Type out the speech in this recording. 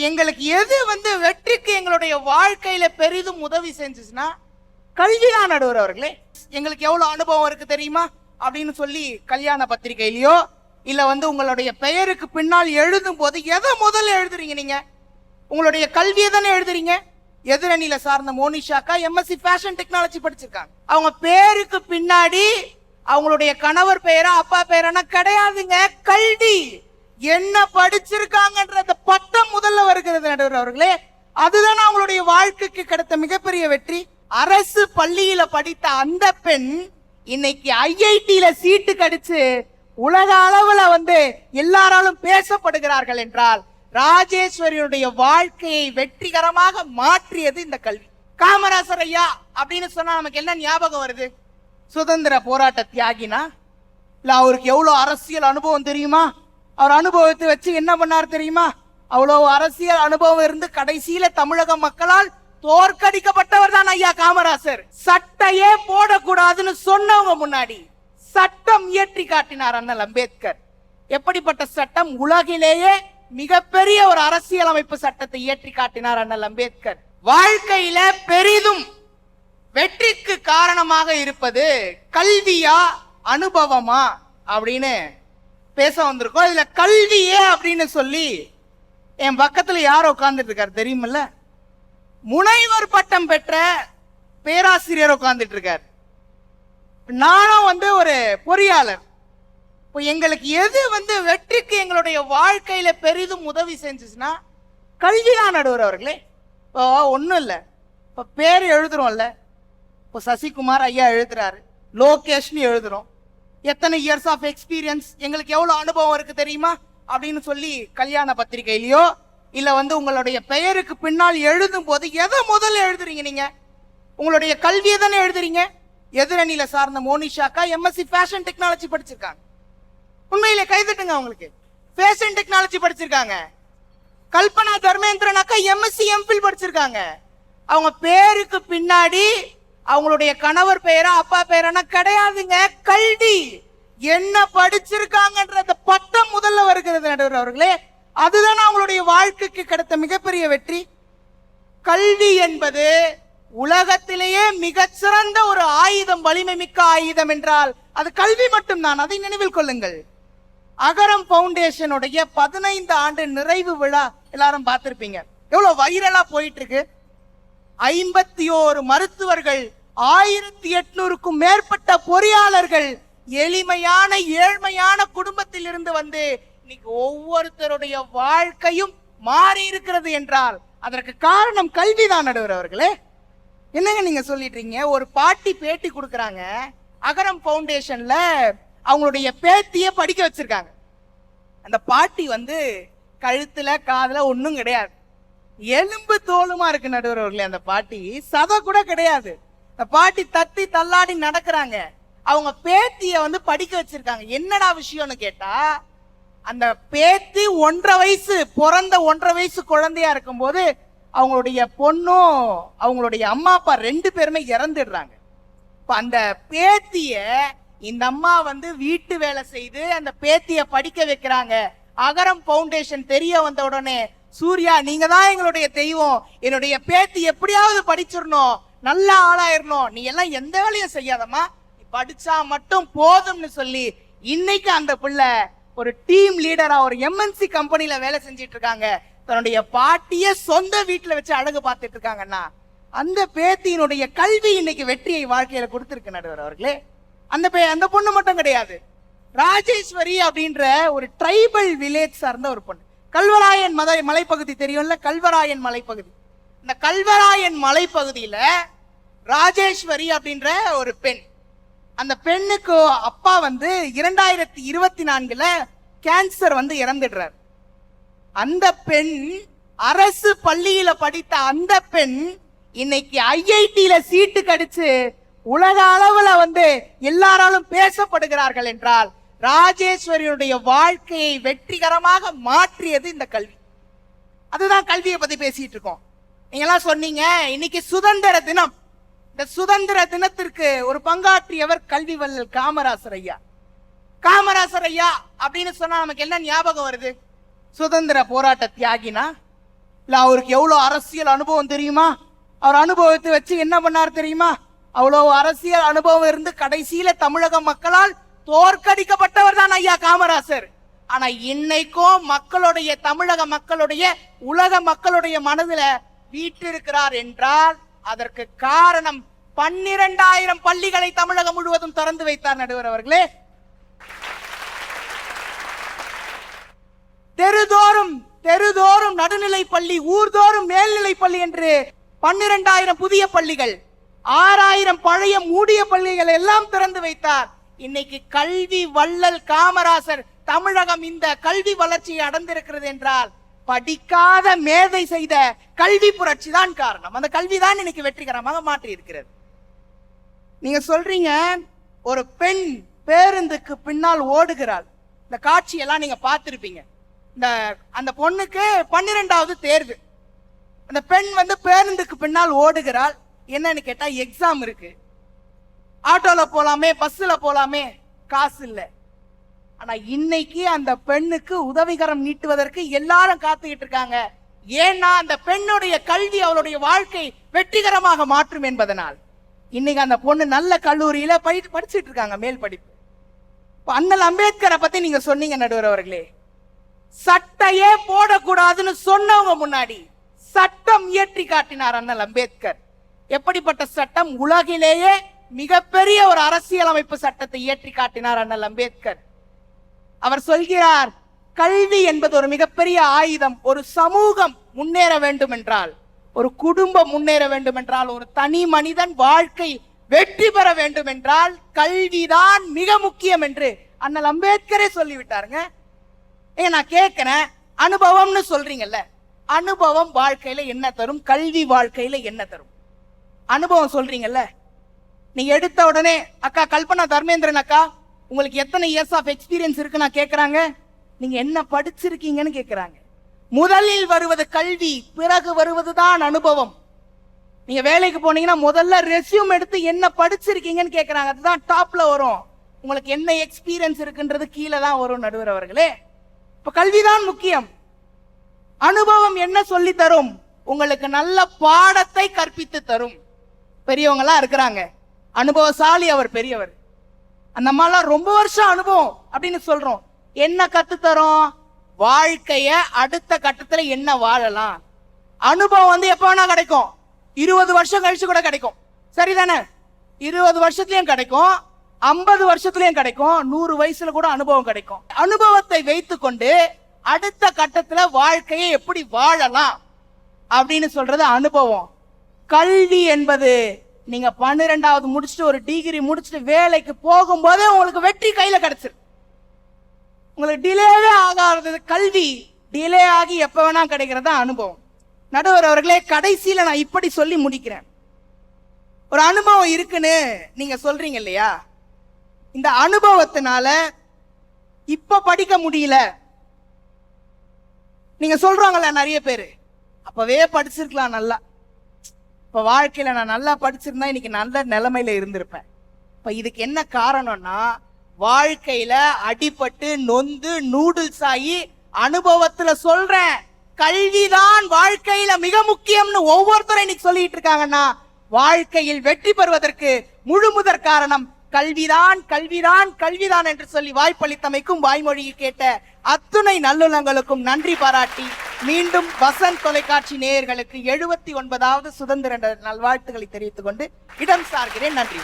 எங்களுக்கு எது வந்து வெற்றிக்கு எங்களுடைய வாழ்க்கையில பெரிதும் உதவி செஞ்சுச்சுன்னா கல்விதான் நடுவர் அவர்களே. எங்களுக்கு எவ்வளவு அனுபவம் இருக்கு தெரியுமா? அப்படின்னு சொல்லி கல்யாண பத்திரிகையிலயோ இல்ல வந்து உங்களுடைய பெயருக்கு பின்னால் எழுதும் போது எதை முதல்ல எழுதுறீங்க நீங்க? உங்களுடைய கல்வியை தானே எழுதுறீங்க? எதிரணியில சார்ந்த மோனிஷாக்கா எம்எஸ்சி ஃபேஷன் டெக்னாலஜி படிச்சிருக்காங்க. அவங்க பேருக்கு பின்னாடி அவங்களுடைய கணவர் பெயரா அப்பா பெயரானா கிடையாதுங்க கல்வி. என்ன படிச்சிருக்காங்கன்ற அந்த பட்டம் முதல்ல வருகிறது நடுவர் அவர்களே. அதுதான் அவங்களுடைய வாழ்க்கைக்கு கிடைத்த மிகப்பெரிய வெற்றி. அரசு பள்ளியில படித்த அந்த பெண் இன்னைக்கு ஐஐடியில சீட்டு கடிச்சு உலக அளவுல வந்து எல்லாராலும் பேசப்படுகிறார்கள் என்றால் ராஜேஸ்வரியுடைய வாழ்க்கையை வெற்றிகரமாக மாற்றியது இந்த கல்வி. காமராசர் ஐயா அப்படின்னு சொன்னா நமக்கு என்ன ஞாபகம் வருது? சுதந்திர போராட்ட தியாகினா இல்ல அவருக்கு எவ்வளவு அரசியல் அனுபவம் தெரியுமா? அவர் அனுபவத்தை வச்சு என்ன பண்ணார் தெரியுமா? அவ்வளோ அரசியல் அனுபவம் இருந்து கடைசியில தமிழக மக்களால் தோற்கடிக்கப்பட்டவர் தான் ஐயா காமராசர். சட்டையே போடக்கூடாதுன்னு சொன்னவங்க முன்னாடி சட்டம் இயற்றி காட்டினார் அண்ணல் அம்பேத்கர். எப்படிப்பட்ட சட்டம்? உலகிலேயே மிகப்பெரிய ஒரு அரசியலமைப்பு சட்டத்தை இயற்றி காட்டினார் அண்ணல் அம்பேத்கர். வாழ்க்கையில பெரிதும் வெற்றிக்கு காரணமாக இருப்பது கல்வியா அனுபவமா அப்படின்னு பேச வந்திருக்கோம். இதுல கல்வியே அப்படின்னு சொல்லி என் பக்கத்துல யார் உட்காந்துட்டு இருக்காரு தெரியுமில்ல? முனைவர் பட்டம் பெற்ற பேராசிரியர் உட்காந்துட்டு இருக்கார். நானும் வந்து ஒரு பொறியாளர். இப்போ எங்களுக்கு எது வந்து வெற்றிக்கு எங்களுடைய வாழ்க்கையில பெரிதும் உதவி செஞ்சுச்சுன்னா கல்விதான் நடுவர் அவர்களே. இப்போ ஒன்றும் இல்லை. இப்போ பேர் எழுதுறோம்ல. இப்போ சசிகுமார் ஐயா எழுதுறாரு. லோகேஷ்னு எழுதுறோம். எத்தனை இயர்ஸ் ஆஃப் எக்ஸ்பீரியன்ஸ் எங்களுக்கு எவ்வளோ அனுபவம் இருக்கு தெரியுமா? அப்படின்னு சொல்லி கல்யாண பத்திரிகையிலயோ இல்ல வந்து உங்களுடைய பெயருக்கு பின்னால் எழுதும் போது எதை முதல்ல எழுதுறீங்க நீங்க? உங்களுடைய கல்வியை தானே எழுதுறீங்க? எதிரணியில சார்ந்த மோனிஷாக்கா எம்எஸ்சி ஃபேஷன் டெக்னாலஜி படிச்சிருக்காங்க. உண்மையிலே கைதட்டுங்க அவங்களுக்கு. ஃபேஷன் டெக்னாலஜி படிச்சிருக்காங்க. கல்பனா தர்மேந்திரன் அக்கா எம்எஸ்சி எம்பில் படிச்சிருக்காங்க. அவங்க பேருக்கு பின்னாடி அவங்களுடைய கணவர் பெயரா அப்பா பெயரானா கிடையாதுங்க. கல்வி. என்ன படிச்சிருக்காங்கன்ற அந்த பட்டம் முதல்ல வருகிறது நடுவர் அவர்களே. அதுதான் அவங்களுடைய வாழ்க்கைக்கு கிடைத்த மிகப்பெரிய வெற்றி. கல்வி என்பது உலகத்திலேயே மிகச்சிறந்த ஒரு ஆயுதம் வலிமை மிக்க ஆயுதம் என்றால் அது கல்வி மட்டும்தான். அதை நினைவில் கொள்ளுங்கள். அகரம் பவுண்டேஷனுடைய பதினைந்து ஆண்டு நிறைவு விழா எல்லாரும் பார்த்திருப்பீங்க. எவ்வளவு வைரலா போயிட்டு இருக்கு. ஐம்பத்தி ஓரு மருத்துவர்கள் ஆயிரத்தி எட்நூறுக்கும் மேற்பட்ட பொறியாளர்கள் எளிமையான ஏழ்மையான குடும்பத்தில் இருந்து வந்து இன்னைக்கு ஒவ்வொருத்தருடைய வாழ்க்கையும் மாறி இருக்கிறது என்றால் அதற்கு காரணம் கல்விதான் நடுவர் அவர்களே. என்னங்க நீங்க சொல்லிட்டீங்க? ஒரு பாட்டி பேட்டி கொடுக்குறாங்க. அகரம் பவுண்டேஷன்ல அவங்களுடைய பேத்திய படிக்க வச்சிருக்காங்க. அந்த பாட்டி வந்து கழுத்துல காதுல ஒன்றும் கிடையாது. எலும்பு தோலுமா இருக்கு நடுவர் அவர்களே அந்த பாட்டி. சதை கூட கிடையாது. பாட்டி தத்தி தள்ளாடி நடக்கிறாங்க. அவங்க பேத்திய வந்து படிக்க வச்சிருக்காங்க. என்னடா விஷயம்னு கேட்டா அந்த பேத்தி ஒன்றரை வயசு பிறந்த ஒன்றரை வயசு குழந்தையா இருக்கும்போது அவங்களுடைய பொண்ணும் அவங்களுடைய அம்மா அப்பா ரெண்டு பேருமே இறந்துடுறாங்க. இப்போ அந்த பேத்திய இந்த அம்மா வந்து வீட்டு வேலை செய்து அந்த பேத்திய படிக்க வைக்கிறாங்க. அகரம் பவுண்டேஷன் தெரிய வந்த உடனே சூர்யா நீங்க தான் எங்களுடைய தெய்வம். என்னுடைய பேத்தி எப்படியாவது படிச்சிடணும். நல்ல ஆளாயிரணும். நீ எல்லாம் எந்த வேலையும் செய்யாதம்மா. நீ படிச்சா மட்டும் போதும்னு சொல்லி இன்னைக்கு அந்த பிள்ளை ஒரு டீம் லீடரா ஒரு எம்என்சி கம்பெனில வேலை செஞ்சிட்டு இருக்காங்க. தன்னுடைய பாட்டிய சொந்த வீட்டுல வச்சு அழகு பார்த்துட்டு இருக்காங்கன்னா அந்த பேத்தியினுடைய கல்வி இன்னைக்கு வெற்றியை வாழ்க்கையில கொடுத்துருக்கு நடுவர் அவர்களே. அந்த பே அந்த பொண்ணு மட்டும் கிடையாது. ராஜேஸ்வரி அப்படின்ற ஒரு ட்ரைபல் வில்லேஜ் சார்ந்த ஒரு பொண்ணு. கல்வராயன் மத மலைப்பகுதி தெரியும்ல? கல்வராயன் மலைப்பகுதி. இந்த கல்வராயன் மலைப்பகுதியில ராஜேஸ்வரி அப்படின்ற ஒரு பெண். அந்த பெண்ணுக்கு அப்பா வந்து இரண்டாயிரத்தி இருபத்தி நான்குல கேன்சர் வந்து இறந்துடுறார். அந்த பெண் அரசு பள்ளியில படித்த அந்த பெண் இன்னைக்கு ஐஐடியில சீட்டு கடிச்சு உலக அளவுல வந்து எல்லாராலும் பேசப்படுகிறார்கள் என்றால் ராஜேஸ்வரியுடைய வாழ்க்கையை வெற்றிகரமாக மாற்றியது இந்த கல்வி. அதுதான் கல்வியை பத்தி பேசிட்டு இருக்கோம். நீங்க எல்லாம் சொன்னீங்க இன்னைக்கு சுதந்திர தினம். இந்த சுதந்திர தினத்திற்கு ஒரு பங்காற்றியவர் கல்வி வல்லல் காமராசர் ஐயா. காமராசர் ஐயா அப்படின்னு சொன்னா நமக்கு என்ன ஞாபகம் வருது? சுதந்திர போராட்ட தியாகினா இல்ல அவருக்கு எவ்வளவு அரசியல் அனுபவம் தெரியுமா? அவர் அனுபவத்தை வச்சு என்ன பண்ணார் தெரியுமா? அவ்வளவு அரசியல் அனுபவம் இருந்து கடைசியில தமிழக மக்களால் தோற்கடிக்கப்பட்டவர் தான் ஐயா காமராசர். ஆனா இன்னைக்கும் மக்களுடைய தமிழக மக்களுடைய உலக மக்களுடைய மனதுல வீட்டிருக்கிறார் என்றால் அதற்கு காரணம் பன்னிரண்டாயிரம் பள்ளிகளை தமிழகம் முழுவதும் திறந்து வைத்தார் நடுவர் அவர்களே. தெருதோறும் தெருதோறும் நடுநிலை பள்ளி ஊர்தோறும் மேல்நிலை பள்ளி என்று பன்னிரண்டாயிரம் புதிய பள்ளிகள் ஆறாயிரம் பழைய மூடிய பள்ளிகள் எல்லாம் திறந்து வைத்தார். இன்னைக்கு கல்வி வள்ளல் காமராசர் தமிழகம் இந்த கல்வி வளர்ச்சியை அடைந்திருக்கிறது என்றால் படிக்காத மேதை செய்த கல்வி புரட்சி தான் காரணம். அந்த கல்வி தான் இன்னைக்கு வெற்றிகரமாக மாற்றி இருக்கிறது நீங்க சொல்றீங்க ஒரு பெண் பேருந்துக்கு பின்னால் ஓடுகிறாள். இந்த காட்சியெல்லாம் நீங்க பார்த்திருப்பீங்க. இந்த அந்த பொண்ணுக்கு பன்னிரெண்டாவது தேர்வு. அந்த பெண் வந்து பேருந்துக்கு பின்னால் ஓடுகிறாள். என்னன்னு கேட்டா எக்ஸாம் இருக்கு. ஆட்டோல போலாமே பஸ்ல போலாமே காசு இல்லை. ஆனா இன்னைக்கு அந்த பெண்ணுக்கு உதவிகரம் நீட்டுவதற்கு எல்லாரும் காத்துக்கிட்டு இருக்காங்க. ஏன்னா அந்த பெண்ணுடைய கல்வி அவளுடைய வாழ்க்கை வெற்றிகரமாக மாற்றும் என்பதனால். இன்னைக்கு அந்த பொண்ணு நல்ல கல்லூரியில படி படிச்சுட்டு இருக்காங்க மேல் படிப்பு. அண்ணல் அம்பேத்கரை பத்தி நீங்க சொன்னீங்க நடுவர் அவர்களே. சட்டையே போடக்கூடாதுன்னு சொன்னவங்க முன்னாடி சட்டம் இயற்றி காட்டினார் அண்ணல் அம்பேத்கர். எப்படிப்பட்ட சட்டம்? உலகிலேயே மிகப்பெரிய ஒரு அரசியலமைப்பு சட்டத்தை இயற்றி காட்டினார் அண்ணல் அம்பேத்கர். அவர் சொல்கிறார் கல்வி என்பது ஒரு மிகப்பெரிய ஆயுதம். ஒரு சமூகம் முன்னேற வேண்டும் என்றால் ஒரு குடும்பம் முன்னேற வேண்டும் என்றால் ஒரு தனி மனிதன் வாழ்க்கை வெற்றி பெற வேண்டும் என்றால் கல்விதான் மிக முக்கியம் என்று அண்ணல் அம்பேத்கரே சொல்லிவிட்டாருங்க. ஏங்க நான் கேட்கிறேன் அனுபவம்னு சொல்றீங்கல்ல அனுபவம் வாழ்க்கையில என்ன தரும்? கல்வி வாழ்க்கையில என்ன தரும்? அனுபவம் சொல்றீங்கல்ல நீங்க எடுத்த உடனே அக்கா கல்பனா தர்மேந்திரன் அக்கா உங்களுக்கு எத்தனை இயர்ஸ் ஆஃப் எக்ஸ்பீரியன்ஸ் இருக்கு நான் கேக்குறாங்க? நீங்க என்ன படிச்சிருக்கீங்கன்னு கேட்குறாங்க முதலில் வருவது கல்வி பிறகு வருவதுதான் அனுபவம். நீங்க வேலைக்கு போனீங்கன்னா முதல்ல ரெஸ்யூம் எடுத்து என்ன படிச்சிருக்கீங்கன்னு கேட்குறாங்க அதுதான் டாப்ல வரும். உங்களுக்கு என்ன எக்ஸ்பீரியன்ஸ் இருக்குன்றது கீழே தான் வரும் நடுவர் அவர்களே. இப்ப கல்விதான் முக்கியம். அனுபவம் என்ன சொல்லி தரும்? உங்களுக்கு நல்ல பாடத்தை கற்பித்து தரும். பெரியவங்களாம் இருக்கிறாங்க. அனுபவசாலி அவர் பெரியவர். அந்த அம்மாலாம் ரொம்ப வருஷம் அனுபவம் அப்படின்னு சொல்றோம். என்ன கத்து தரும் வாழ்க்கைய அடுத்த கட்டத்துல என்ன வாழலாம்? அனுபவம் வந்து எப்ப வேணா கிடைக்கும். இருபது வருஷம் கழிச்சு கூட கிடைக்கும். சரிதானே? இருபது வருஷத்துலயும் கிடைக்கும். ஐம்பது வருஷத்துலயும் கிடைக்கும். நூறு வயசுல கூட அனுபவம் கிடைக்கும். அனுபவத்தை வைத்துக்கொண்டு அடுத்த கட்டத்துல வாழ்க்கையை எப்படி வாழலாம் அப்படின்னு சொல்றது அனுபவம். கல்வி என்பது நீங்க பன்னிரெண்டாவது முடிச்சுட்டு ஒரு டிகிரி முடிச்சுட்டு வேலைக்கு போகும்போதே உங்களுக்கு வெற்றி கையில கிடைச்சிரு உங்களுக்கு டிலேவே ஆகாதது. கல்வி. டிலே ஆகி எப்ப வேணா கிடைக்கிறதா அனுபவம். நடுவர் அவர்களே கடைசியில நான் இப்படி சொல்லி முடிக்கிறேன். ஒரு அனுபவம் இருக்குன்னு நீங்க சொல்றீங்க இல்லையா? இந்த அனுபவத்தினால இப்ப படிக்க முடியல. நீங்க சொல்றாங்கல்ல நிறைய பேரு. அப்பவே படிச்சிருக்கலாம் நல்லா. இப்போ வாழ்க்கையில் நான் நல்லா படிச்சிருந்தா இன்னைக்கு நல்ல நிலைமையில இருந்திருப்பேன். இப்போ இதுக்கு என்ன காரணம்னா வாழ்க்கையில அடிபட்டு நொந்து நூடுல்ஸ் ஆகி அனுபவத்துல சொல்றேன் கல்விதான் வாழ்க்கையில மிக முக்கியம்னு ஒவ்வொருத்தரும் இன்னைக்கு சொல்லிட்டு இருக்காங்கன்னா வாழ்க்கையில் வெற்றி பெறுவதற்கு முழு முதற் காரணம் கல்விதான் கல்விதான் கல்விதான் என்று சொல்லி வாய்ப்பளித்தமைக்கும் வாய்மொழியை கேட்ட அத்துணை நல்லுள்ளங்களுக்கும் நன்றி பாராட்டி மீண்டும் வசந்த் தொலைக்காட்சி நேயர்களுக்கு எழுபத்தி ஒன்பதாவது சுதந்திர நல்வாழ்த்துக்களை தெரிவித்துக் கொண்டு இடம் சார்கிறேன். நன்றி.